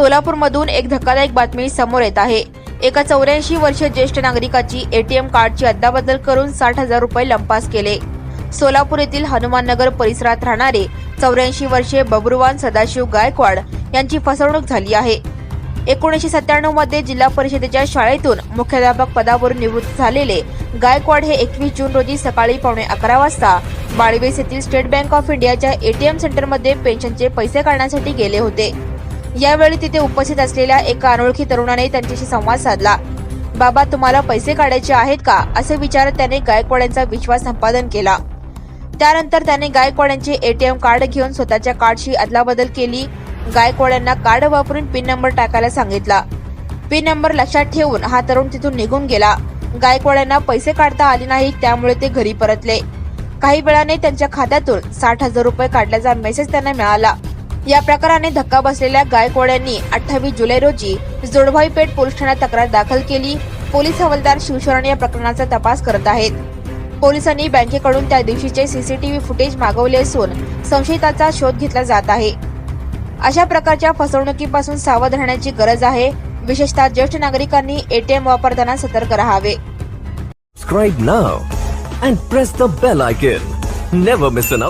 सोलापूरमधून एक धक्कादायक बातमी समोर येत आहे. एका चौऱ्याऐंशी वर्ष ज्येष्ठ नागरिकाची एटीएम कार्डची अदलाबदल करून साठ हजार रुपये लंपास केले. सोलापूर येथील हनुमाननगर परिसरात राहणारे चौऱ्याऐंशी वर्षे बबरुवान सदाशिव गायकवाड यांची फसवणूक झाली आहे. एकोणीसशे सत्त्याण्णवमध्ये जिल्हा परिषदेच्या शाळेतून मुख्याध्यापक पदावरून निवृत्त झालेले गायकवाड हे एकवीस जून रोजी सकाळी पावणे अकरा वाजता बाळवेस येथील स्टेट बँक ऑफ इंडियाच्या एटीएम सेंटरमध्ये पेन्शनचे पैसे काढण्यासाठी गेले होते. यावेळी तिथे उपस्थित असलेल्या एका अनोळखी तरुणाने त्यांच्याशी संवाद साधला. बाबा तुम्हाला पैसे काढायचे आहेत का? असे विचारत त्याने गायकवाड यांचा विश्वास संपादन केला. त्यानंतर त्याने गायकवाड यांचे एटीएम कार्ड घेऊन स्वतःच्या कार्डशी अदलाबदल केली. गायकवाड यांना कार्ड वापरून पिन नंबर टाकायला सांगितला. पिन नंबर लक्षात ठेवून हा तरुण तिथून निघून गेला. गायकवाड यांना पैसे काढता आले नाहीत त्यामुळे ते घरी परतले. काही वेळाने त्यांच्या खात्यातून साठ हजार रुपये काढल्याचा मेसेज त्यांना मिळाला. या प्रकाराने धक्का बसलेल्या गायकवाड यांनी अठ्ठावीस जुलै रोजी जोडभाई पेठ पोलीस ठाण्यात तक्रार दाखल केली पोलीस हवालदार शिवशरण या प्रकरणाचा तपास करत आहेत पोलिसांनी बँकेकडून त्या दिवशीचे सीसीटीव्ही फुटेज मागवले असून संशयिताचा शोध घेतला जात आहे अशा प्रकारच्या फसवणुकीपासून सावध राहण्याची गरज आहे विशेषतः ज्येष्ठ नागरिकांनी एटीएम वापरताना सतर्क राहावे Subscribe now and press the bell icon. Never miss an.